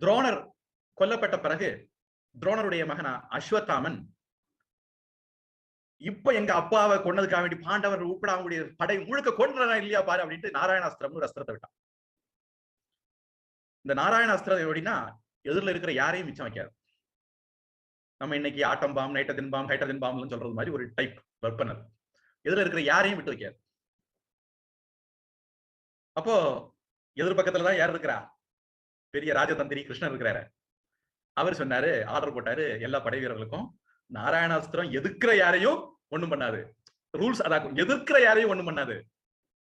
துரோணர் கொல்லப்பட்ட பிறகு துரோணருடைய மகனா அஸ்வத்தாமன் இப்ப எங்க அப்பாவை கொன்னதுக்காக வேண்டி பாண்டவர் உட்பட அவங்களுடைய படை முழுக்க கொன்றா இல்லையா பாரு அப்படின்ட்டு நாராயணாஸ்திரம் ஒரு அஸ்திரத்தை விட்டான். இந்த நாராயணாஸ்திரம் எப்படின்னா எதிரில் இருக்கிற யாரையும் மிச்சம் வைக்காது. நம்ம இன்னைக்கு ஆட்டம் பாம் நைட்டத்தின் பாம் ஹைட்டத்தின் பாம்னு சொல்றது மாதிரி ஒரு டைப் வெப்பன் அது. எதிரில் இருக்கிற யாரையும் விட்டு வைக்காது. அப்போ எதிர்பக்கத்துல தான் யார் இருக்கிறா? பெரிய ராஜதந்திரி கிருஷ்ணன் இருக்கிறாரு. அவர் சொன்னாரு ஆர்டர் போட்டாரு எல்லா படை வீரர்களுக்கும் நாராயணாஸ்திரம் எதிர்க்கிற யாரையும் ஒண்ணும் பண்ணாது. ரூல்ஸ் அதாக்கும் எதிர்க்கிற யாரையும் ஒண்ணும் பண்ணாது.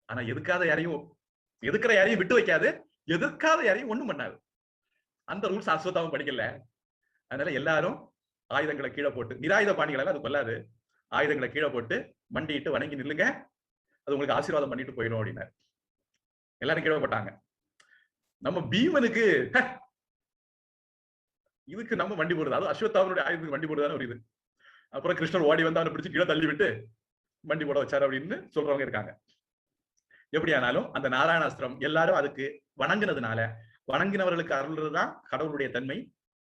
ஆனா எதுக்காத யாரையும் எதுக்கிற யாரையும் விட்டு வைக்காது எதிர்க்காத யாரையும் ஒண்ணும் பண்ணாது. அந்த ரூல்ஸ் அஸ்வத்தாவும் படிக்கல. அதனால எல்லாரும் ஆயுதங்களை கீழே போட்டு நிராயுத பாணிகளை அது கொல்லாது. ஆயுதங்களை கீழே போட்டு மண்டிட்டு வணங்கி நில்லுங்க. அது உங்களுக்கு ஆசீர்வாதம் பண்ணிட்டு போயிடும் அப்படின்னாரு. எல்லாரும் கீழே போட்டாங்க. நம்ம பீமனுக்கு இதுக்கு நம்ம வண்டி போடுறது. அது அஸ்வத்தாமனுடைய ஆயுதத்துக்கு வண்டி போடுறதான ஒரு இது. அப்புறம் கிருஷ்ணர் ஓடி வந்து அவனை பிடிச்சு கீழே தள்ளி விட்டு வண்டி போட வச்சாரு அப்படின்னு சொல்றவங்க இருக்காங்க. எப்படியானாலும் அந்த நாராயணாஸ்திரம் எல்லாரும் அதுக்கு வணங்கினதுனால வணங்கினவர்களுக்கு அருள்றதுதான் கடவுளுடைய தன்மை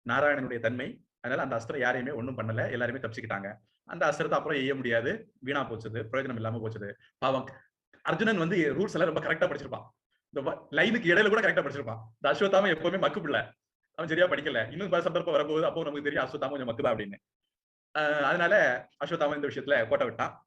நாராயணனுடைய தன்மை. அதனால அந்த அஸ்திரம் யாரையுமே ஒன்றும் பண்ணல. எல்லாருமே தப்பிச்சுக்கிட்டாங்க. அந்த அஸ்திரத்தை அப்புறம் எய்ய முடியாது. வீணா போச்சது. பிரயோஜனம் இல்லாம போச்சது. பாவம். அர்ஜுனன் வந்து ரூல்ஸ் எல்லாம் ரொம்ப கரெக்டா படிச்சிருப்பான். இந்த லைனுக்கு இடையில கூட கரெக்டா படிச்சிருப்பான். இந்த அஸ்வத்தாம எப்பவுமே மக்கு பிள்ளை அவன் சரியா படிக்கல. இன்னும் பல சந்தர்ப்பம் வரும்போது அப்போ நமக்கு தெரியும் அஸ்வத்தாம கொஞ்சம் மக்குதா அப்படின்னு. அதனால அஸ்வத்தாம இந்த விஷயத்துல கோட்டை விட்டான்.